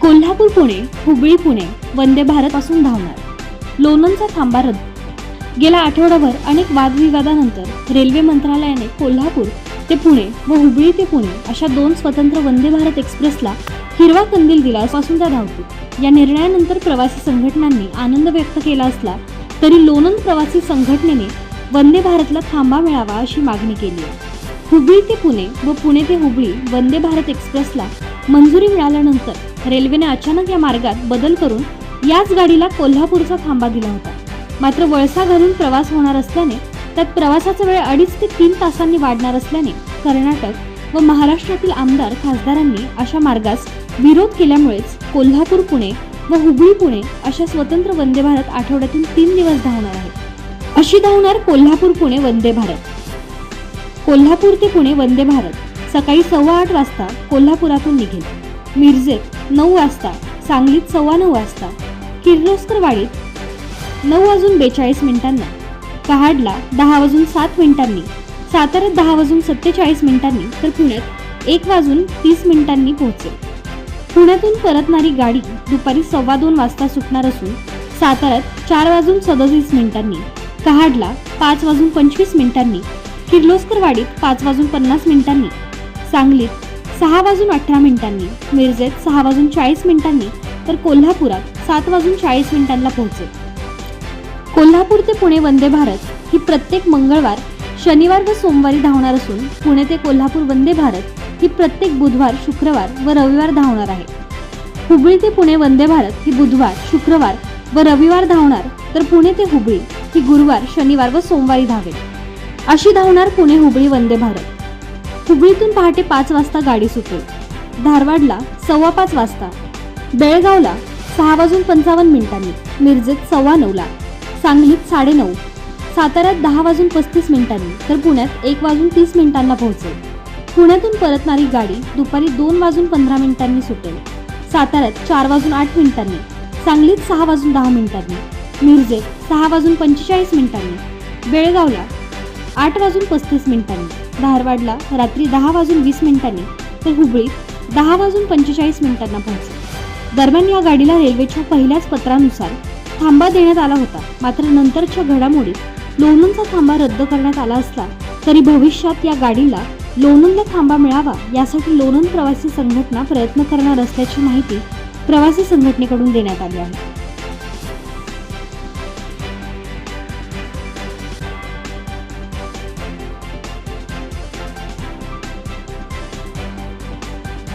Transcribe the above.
कोल्हापूर पुणे हुबळी पुणे वंदे भारत पासून धावणार. लोणंदचा थांबा रद्द. गेल्या आठवडाभर अनेक वादविवादानंतर रेल्वे मंत्रालयाने कोल्हापूर ते पुणे व हुबळी ते पुणे अशा दोन स्वतंत्र वंदे भारत एक्सप्रेसला हिरवा कंदील दिला असून त्या धावतील. या निर्णयानंतर प्रवासी संघटनांनी आनंद व्यक्त केला असला तरी लोणंद प्रवासी संघटनेने वंदे भारतला थांबा मिळावा अशी मागणी केली आहे. हुबळी ते पुणे व पुणे ते हुबळी वंदे भारत एक्सप्रेसला मंजुरी मिळाल्यानंतर रेल्वेने अचानक या मार्गात बदल करून याच गाडीला कोल्हापूरचा थांबा दिला होता. मात्र वळसा घालून प्रवास होणार असल्याने त्यात प्रवासाचा वेळ अडीच ते तीन तासांनी वाढणार असल्याने कर्नाटक व महाराष्ट्रातील आमदार खासदारांनी अशा मार्गास विरोध केल्यामुळेच कोल्हापूर पुणे व हुबळी पुणे अशा स्वतंत्र वंदे भारत आठवड्यातून तीन दिवस धावणार आहेत. अशी धावणार कोल्हापूर पुणे वंदे भारत. कोल्हापूर ते पुणे वंदे भारत. सकाळी सव्वा आठ वाजता कोल्हापुरातून निघेल. मिरजेत नऊ वाजता सांगलीत सव्वा नऊ वाजता किर्लोस्करवाडीत नऊ वाजून बेचाळीस मिनिटांना कहाडला दहा वाजून सात मिनिटांनी साताऱ्यात दहा वाजून सत्तेचाळीस मिनिटांनी तर पुण्यात एक वाजून तीस मिनिटांनी पोहोचेल. पुण्यातून परतणारी गाडी दुपारी सव्वा दोन वाजता सुटणार असून साताऱ्यात चार वाजून सदतीस मिनिटांनी कहाडला पाच वाजून पंचवीस मिनिटांनी किर्लोस्करवाडीत पाच वाजून पन्नास मिनिटांनी सांगलीत सहा वाजून अठरा मिनिटांनी मिरजेत सहा वाजून चाळीस मिनिटांनी तर कोल्हापुरात सात वाजून चाळीस मिनिटांना पोहोचेल. कोल्हापूर ते पुणे वंदे भारत ही प्रत्येक मंगळवार शनिवार व सोमवारी धावणार असून पुणे ते कोल्हापूर वंदे भारत ही प्रत्येक बुधवार शुक्रवार व रविवार धावणार आहे. हुबळी ते पुणे वंदे भारत ही बुधवार शुक्रवार व रविवार धावणार तर पुणे ते हुबळी ही गुरुवार शनिवार व सोमवारी धावेल. अशी धावणार पुणे हुबळी वंदे भारत. हुबळीतून पहाटे पाच वाजता गाडी सुटेल. धारवाडला सव्वा पाच वाजता. बेळगावला सहा वाजून पंचावन्न मिनिटांनी. मिरजेत सव्वा नऊला. सांगलीत साडेनऊ साताऱ्यात दहा वाजून पस्तीस मिनिटांनी. तर पुण्यात एक वाजून तीस मिनिटांना पोहोचेल. पुण्यातून परतणारी गाडी दुपारी दोन वाजून पंधरा मिनिटांनी सुटेल. साताऱ्यात चार वाजून आठ मिनिटांनी. सांगलीत सहा वाजून दहा मिनिटांनी. मिरजेत सहा वाजून पंचेचाळीस मिनिटांनी. बेळगावला आठ वाजून पस्तीस मिनिटांनी. धारवाडला रात्री दहा वाजून वीस मिनिटांनी तर हुबळीत दहा वाजून पंचेचाळीस मिनिटांना पोहोचले. दरम्यान या गाडीला रेल्वेच्या पहिल्याच पत्रानुसार थांबा देण्यात आला होता. मात्र नंतरच्या घडामोडीत लोणंदचा थांबा रद्द करण्यात आला असला तरी भविष्यात या गाडीला लोणंदला थांबा मिळावा यासाठी लोणंद प्रवासी संघटना प्रयत्न करणार असल्याची माहिती प्रवासी संघटनेकडून देण्यात आली आहे.